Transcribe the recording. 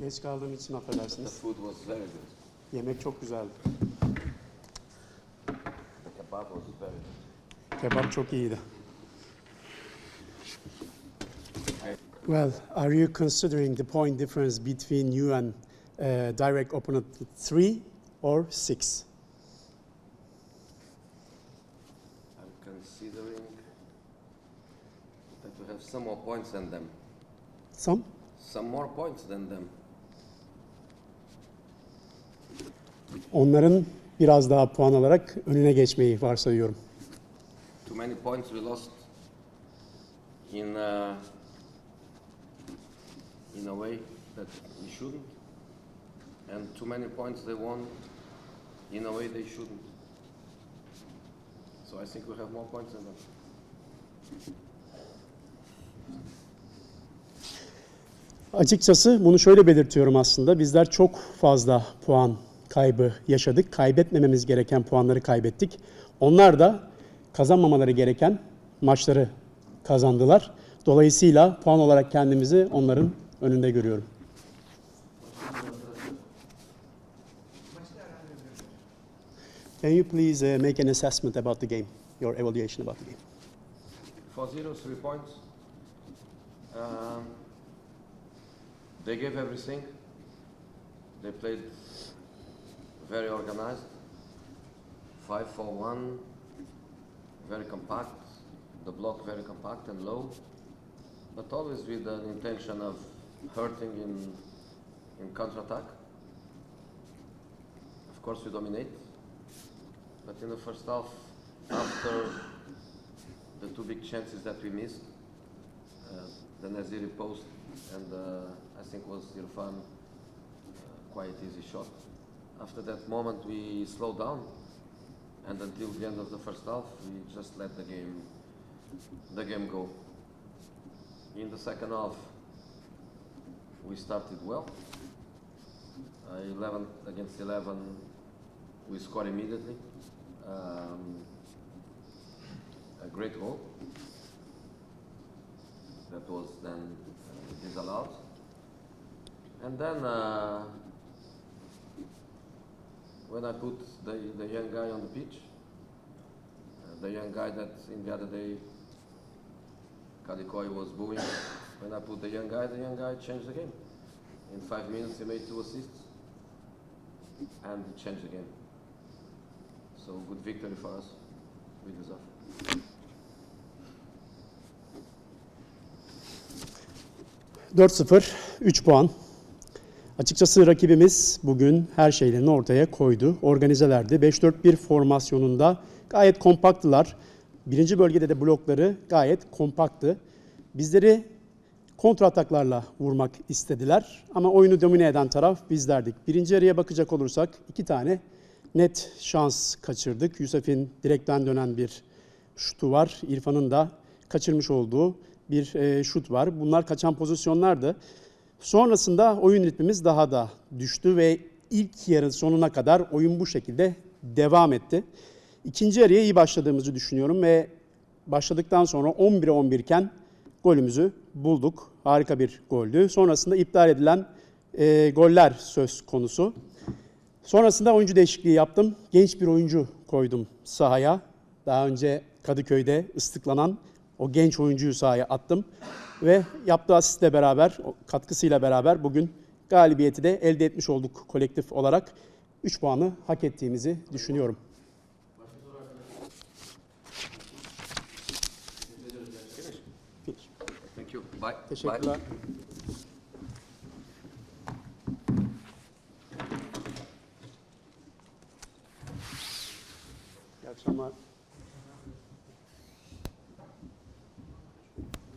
Geç kaldığım için The food was very good. Yemek çok güzeldi. The kebab was very good. Kebap çok iyiydi. Well, are you considering the point difference between you and uh, direct opponent three or six? I'm considering that we have some more points than them. Some? Some more points than them. Onların biraz daha puan alarak önüne geçmeyi varsayıyorum. Too many points we lost in uh, in a way that we shouldn't, and too many points they won in a way they shouldn't. So I think we have more points than them. Açıkçası bunu şöyle belirtiyorum aslında. Bizler çok fazla puan kaybı yaşadık. Kaybetmememiz gereken puanları kaybettik. Onlar da kazanmamaları gereken maçları kazandılar. Dolayısıyla puan olarak kendimizi onların önünde görüyorum. Can you please uh, make an assessment about the game, your evaluation about the game? For zero, three points. Um, they gave everything. They played very organized. Five for one, very compact. The block very compact and low, but always with an intention of hurting in in counterattack. Of course, we dominate, but in the first half, after the two big chances that we missed, the Naziri post and uh, I think was Irfan uh, quite easy shot. After that moment we slowed down and until the end of the first half we just let the game the game go. In the second half we started well. Uh, 11 against 11 we scored immediately. Um, a great goal that was then uh, disallowed. And then uh, when I put the, the young guy on the pitch, uh, the young guy that in the other day Kadikoy was booing, when I put the young guy, the young guy changed the game. In five minutes he made two assists and he changed the game. So good victory for us. We deserve. 4-0, 3 puan. Açıkçası rakibimiz bugün her şeylerini ortaya koydu. Organizelerdi. 5-4-1 formasyonunda gayet kompaktılar. Birinci bölgede de blokları gayet kompaktı. Bizleri kontra ataklarla vurmak istediler. Ama oyunu domine eden taraf bizlerdik. Birinci yarıya bakacak olursak iki tane net şans kaçırdık. Yusuf'in direkten dönen bir şutu var. İrfan'ın da kaçırmış olduğu bir e, şut var. Bunlar kaçan pozisyonlardı. Sonrasında oyun ritmimiz daha da düştü ve ilk yarın sonuna kadar oyun bu şekilde devam etti. İkinci yarıya iyi başladığımızı düşünüyorum ve başladıktan sonra 11'e 11 iken golümüzü bulduk. Harika bir goldü. Sonrasında iptal edilen e, goller söz konusu. Sonrasında oyuncu değişikliği yaptım. Genç bir oyuncu koydum sahaya. Daha önce Kadıköy'de ıslıklanan o genç oyuncuyu sahaya attım. Ve yaptığı asistle beraber, katkısıyla beraber bugün galibiyeti de elde etmiş olduk kolektif olarak. 3 puanı hak ettiğimizi düşünüyorum. Finish. Thank you. Bye. Teşekkürler. İyi akşamlar.